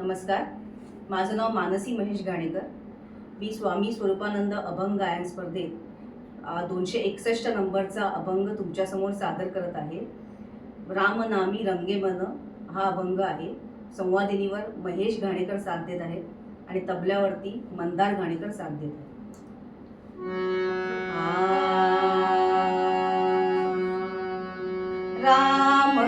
नमस्कार. माझं नाव मानसी महेश घाणेकर. मी स्वामी स्वरूपानंद अभंग गायन स्पर्धेत दोनशे एकसष्ट नंबरचा अभंग तुमच्यासमोर सादर करत आहे. रामनामी रंगे मन हा अभंग आहे. संवादिनीवर महेश घाणेकर साथ देत आहेत आणि तबल्यावरती मंदार घाणेकर साथ देत आहेत. राम